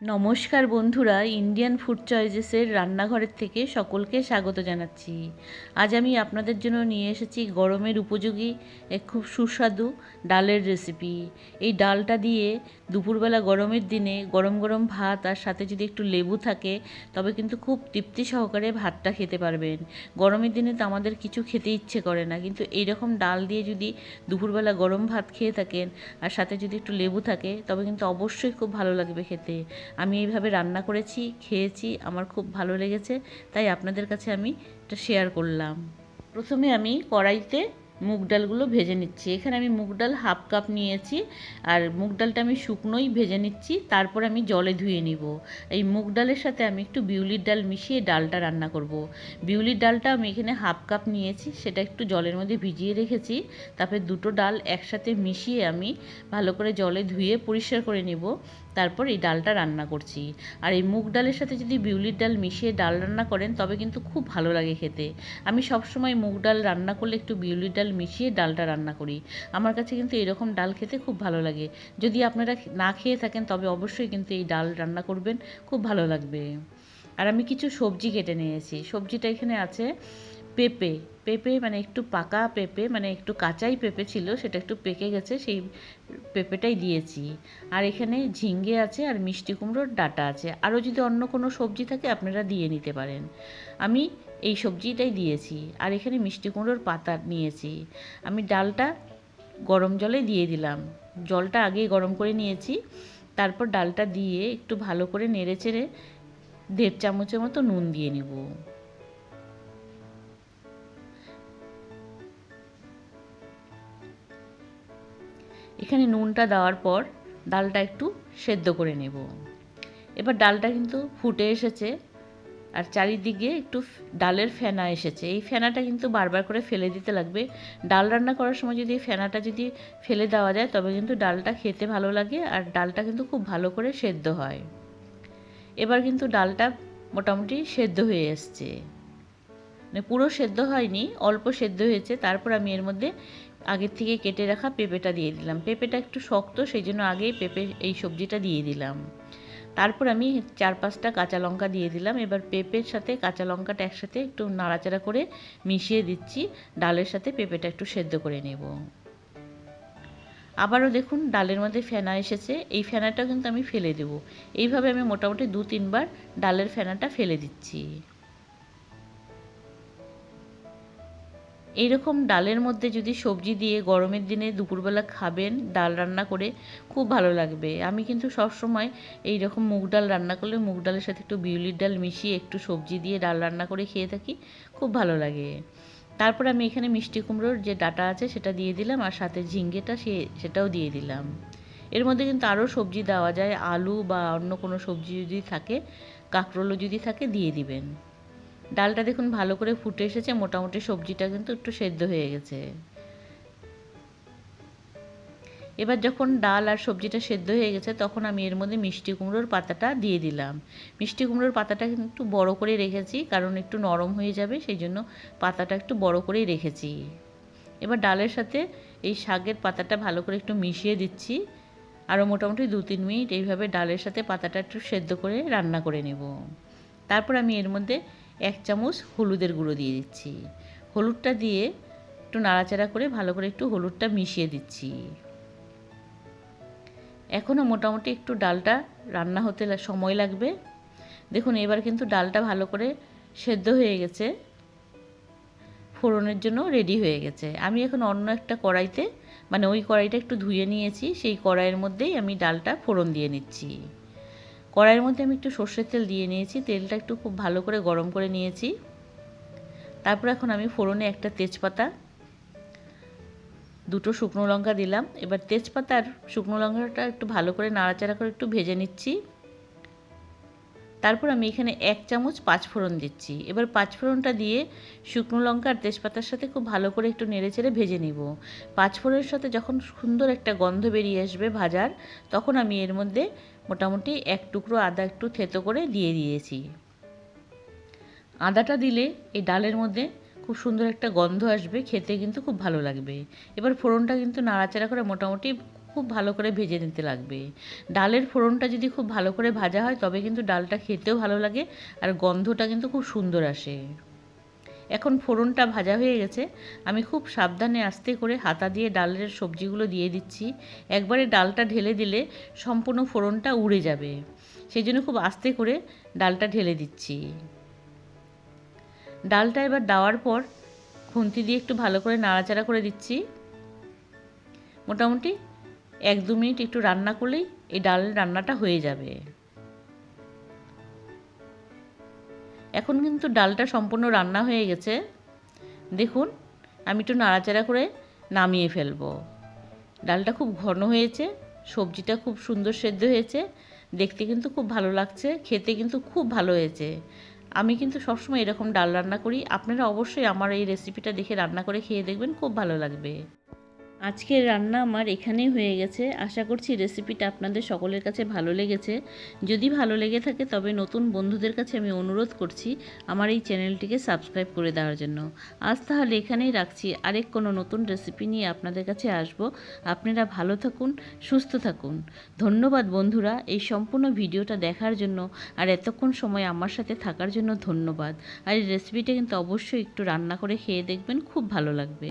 নমস্কার বন্ধুরা Indian food চয়েসেসের রান্নাঘরের থেকে সকলকে স্বাগত জানাচ্ছি। আজ আমি আপনাদের জন্য নিয়ে এসেছি গরমের উপযোগী এক খুব সুস্বাদু ডালের রেসিপি এই ডালটা দিয়ে দুপুরবেলা গরমের দিনে গরম গরম ভাত আর সাথে যদি একটু লেবু থাকে, তবে কিন্তু খুব তৃপ্তি সহকারে ভাতটা খেতে পারবেন। গরমের দিনে তো আমাদের কিছু খেতে ইচ্ছে করে না, কিন্তু এই রকম ডাল দিয়ে যদি দুপুরবেলা গরম ভাত খেয়ে থাকেন আর সাথে যদি একটু লেবু থাকে, তবে কিন্তু অবশ্যই খুব ভালো লাগবে খেতে। আমি এইভাবে রান্না করেছি, খেয়েছি, আমার খুব ভালো লেগেছে, তাই আপনাদের কাছে আমি এটা শেয়ার করলাম। প্রথমে আমি কড়াইতে মুগ ডালগুলো ভেজে নিচ্ছি। এখানে আমি মুগ ডাল হাফ কাপ নিয়েছি আর মুগ ডালটা আমি শুকনোই ভেজে নিচ্ছি, তারপর আমি জলে ধুয়ে নিব। এই মুগ ডালের সাথে আমি একটু বিউলির ডাল মিশিয়ে ডালটা রান্না করব। বিউলির ডালটা আমি এখানে হাফ কাপ নিয়েছি, সেটা একটু জলের মধ্যে ভিজিয়ে রেখেছি, তারপরে দুটো ডাল একসাথে মিশিয়ে আমি ভালো করে জলে ধুয়ে পরিষ্কার করে নিব। তারপর এই ডালটা রান্না করছি। আর এই মুগ ডালের সাথে যদি বিউলির ডাল মিশিয়ে ডাল রান্না করেন, তবে কিন্তু খুব ভালো লাগে খেতে। আমি সবসময় মুগ ডাল রান্না করলে একটু বিউলির ডাল মিশিয়ে ডালটা রান্না করি। আমার কাছে কিন্তু এরকম ডাল খেতে খুব ভালো লাগে। যদি আপনারা না খেয়ে থাকেন, তবে অবশ্যই কিন্তু এই ডাল রান্না করবেন, খুব ভালো লাগবে। আর আমি কিছু সবজি কেটে নিয়েছি। সবজিটা এখানে আছে পেঁপে। পেঁপে মানে একটু পাকা পেঁপে মানে একটু কাঁচাই পেঁপে ছিল, সেটা একটু পেকে গেছে, সেই পেঁপেটাই দিয়েছি। আর এখানে ঝিঙ্গে আছে আর মিষ্টি কুমড়োর ডাটা আছে। আরও যদি অন্য কোনো সবজি থাকে, আপনারা দিয়ে নিতে পারেন। আমি এই সবজিটাই দিয়েছি। আর এখানে মিষ্টি কুমড়োর পাতা নিয়েছি। আমি ডালটা গরম জলে দিয়ে দিলাম। জলটা আগেই গরম করে নিয়েছি। তারপর ডালটা দিয়ে একটু ভালো করে নেড়ে চেড়ে দেড় চামচের মতো নুন দিয়ে নিব। এখানে নুনটা দেওয়ার পর ডালটা একটু সেদ্ধ করে নেব। এবার ডালটা কিন্তু ফুটে এসেছে আর চারিদিকে একটু ডালের ফেনা এসেছে। এই ফেনাটা কিন্তু বারবার করে ফেলে দিতে লাগবে। ডাল রান্না করার সময় যদি ফেনাটা যদি ফেলে দেওয়া যায়, তবে কিন্তু ডালটা খেতে ভালো লাগে আর ডালটা কিন্তু খুব ভালো করে সেদ্ধ হয়। এবার কিন্তু ডালটা মোটামুটি সেদ্ধ হয়ে এসছে। মানে পুরো সেদ্ধ হয়নি, অল্প সেদ্ধ হয়েছে। তারপর আমি এর মধ্যে আগের থেকে কেটে রাখা পেঁপেটা দিয়ে দিলাম। পেঁপেটা একটু শক্ত সেই জন্য আগেই পেঁপে এই সবজিটা দিয়ে দিলাম। তারপর আমি চার পাঁচটা কাঁচা লঙ্কা দিয়ে দিলাম। এবার পেঁপের সাথে কাঁচা লঙ্কাটা একসাথে একটু নাড়াচাড়া করে মিশিয়ে দিচ্ছি। ডালের সাথে পেঁপেটা একটু সেদ্ধ করে নেব। আবারও দেখুন, ডালের মধ্যে ফেনা এসেছে। এই ফেনাটাও কিন্তু আমি ফেলে দেব। এইভাবে আমি মোটামুটি দু তিনবার ডালের ফেনাটা ফেলে দিচ্ছি। এইরকম ডালের মধ্যে যদি সবজি দিয়ে গরমের দিনে দুপুরবেলা খাবেন, ডাল রান্না করে খুব ভালো লাগবে। আমি কিন্তু সবসময় এই রকম মুগ ডাল রান্না করলে মুগ ডালের সাথে একটু বিউলির ডাল মিশিয়ে একটু সবজি দিয়ে ডাল রান্না করে খেয়ে থাকি, খুব ভালো লাগে। তারপর আমি এখানে মিষ্টি কুমড়োর যে ডাটা আছে সেটা দিয়ে দিলাম আর সাথে ঝিঙ্গেটা সে, সেটাও দিয়ে দিলাম। এর মধ্যে কিন্তু আরও সবজি দেওয়া যায়, আলু বা অন্য কোনো সবজি যদি থাকে, কাঁকরোলও যদি থাকে, দিয়ে দিবেন। ডালটা দেখুন ভালো করে ফুটে এসেছে, মোটামুটি সবজিটা কিন্তু একটু সেদ্ধ হয়ে গেছে। এবার যখন ডাল আর সবজিটা সেদ্ধ হয়ে গেছে, তখন আমি এর মধ্যে মিষ্টি কুমড়োর পাতাটা দিয়ে দিলাম। মিষ্টি কুমড়োর পাতাটা কিন্তু বড় করে রেখেছি, কারণ একটু নরম হয়ে যাবে, সেই জন্য পাতাটা একটু বড় করেই রেখেছি। এবার ডালের সাথে এই শাকের পাতাটা ভালো করে একটু মিশিয়ে দিচ্ছি, আরও মোটামুটি দু তিন মিনিট এইভাবে ডালের সাথে পাতাটা একটু সেদ্ধ করে রান্না করে নেব। তারপর আমি এর মধ্যে এক চামচ হলুদের গুঁড়ো দিয়ে দিচ্ছি। হলুদটা দিয়ে একটু নাড়াচাড়া করে ভালো করে একটু হলুদটা মিশিয়ে দিচ্ছি। এখনও মোটামুটি একটু ডালটা রান্না হতে সময় লাগবে। দেখুন, এবার কিন্তু ডালটা ভালো করে সেদ্ধ হয়ে গেছে। ফোড়নের জন্য রেডি হয়ে গেছে। আমি এখন অন্য একটা কড়াইতে মানে ওই কড়াইটা একটু ধুয়ে নিয়েছি, সেই কড়াইয়ের মধ্যেই আমি ডালটা ফোড়ন দিয়ে নিচ্ছি। কড়াইয়ের মধ্যে আমি একটু সর্ষের তেল দিয়ে নিয়েছি। তেলটা একটু খুব ভালো করে গরম করে নিয়েছি। তারপর এখন আমি ফোড়নে একটা তেজপাতা, দুটো শুকনো লঙ্কা দিলাম। এবার তেজপাতা আর শুকনো লঙ্কাটা একটু ভালো করে নাড়াচাড়া করে একটু ভেজে নিচ্ছি। তারপর আমি এখানে এক চামচ পাঁচফোড়ন দিচ্ছি। এবার পাঁচফোড়নটা দিয়ে শুকনো লঙ্কা আর তেজপাতার সাথে খুব ভালো করে একটু নেড়ে চেড়ে ভেজে নিব। পাঁচফোড়নের সাথে যখন সুন্দর একটা গন্ধ বেরিয়ে আসবে ভাজার, তখন আমি এর মধ্যে মোটামুটি এক টুকরো আদা একটু থেতো করে দিয়ে দিয়েছি। আদাটা দিলে এই ডালের মধ্যে খুব সুন্দর একটা গন্ধ আসবে, খেতে কিন্তু খুব ভালো লাগবে। এবার ফোড়নটা কিন্তু নাড়াচাড়া করে মোটামুটি খুব ভালো করে ভেজে নিতে লাগবে। ডালের ফোড়নটা যদি খুব ভালো করে ভাজা হয়, তবে কিন্তু ডালটা খেতেও ভালো লাগে আর গন্ধটা কিন্তু খুব সুন্দর আসে। এখন ফোড়নটা ভাজা হয়ে গেছে। আমি খুব সাবধানে আস্তে করে হাতা দিয়ে ডালের সবজিগুলো দিয়ে দিচ্ছি। একবারে ডালটা ঢেলে দিলে সম্পূর্ণ ফোড়নটা উড়ে যাবে। সেই জন্য খুব আস্তে করে ডালটা ঢেলে দিচ্ছি। ডালটা এবার দেওয়ার পর খুন্তি দিয়ে একটু ভালো করে নাড়াচাড়া করে দিচ্ছি। মোটামুটি এক দু মিনিট একটু রান্না করলেই এই ডাল রান্নাটা হয়ে যাবে। এখন কিন্তু ডালটা সম্পূর্ণ রান্না হয়ে গেছে। দেখুন, আমি একটু নাড়াচাড়া করে নামিয়ে ফেলব। ডালটা খুব ঘন হয়েছে, সবজিটা খুব সুন্দর সেদ্ধ হয়েছে, দেখতে কিন্তু খুব ভালো লাগছে, খেতে কিন্তু খুব ভালো হয়েছে। আমি কিন্তু সবসময় এরকম ডাল রান্না করি, আপনারা অবশ্যই আমার এই রেসিপিটা দেখে রান্না করে খেয়ে দেখবেন, খুব ভালো লাগবে। আজকের রান্না আমার এখানেই হয়ে গেছে। আশা করছি রেসিপিটা আপনাদের সকলের কাছে ভালো লেগেছে। যদি ভালো লেগে থাকে তবে নতুন বন্ধুদের কাছে আমি অনুরোধ করছি আমার এই চ্যানেলটিকে সাবস্ক্রাইব করে দেওয়ার জন্য। আজ তাহলে এখানেই রাখছি। আরেক কোনো নতুন রেসিপি নিয়ে আপনাদের কাছে আসব। আপনারা ভালো থাকুন, সুস্থ থাকুন। ধন্যবাদ বন্ধুরা এই সম্পূর্ণ ভিডিওটা দেখার জন্য আর এতক্ষণ সময় আমার সাথে থাকার জন্য ধন্যবাদ। আর এই রেসিপিটা কিন্তু অবশ্যই একটু রান্না করে খেয়ে দেখবেন, খুব ভালো লাগবে।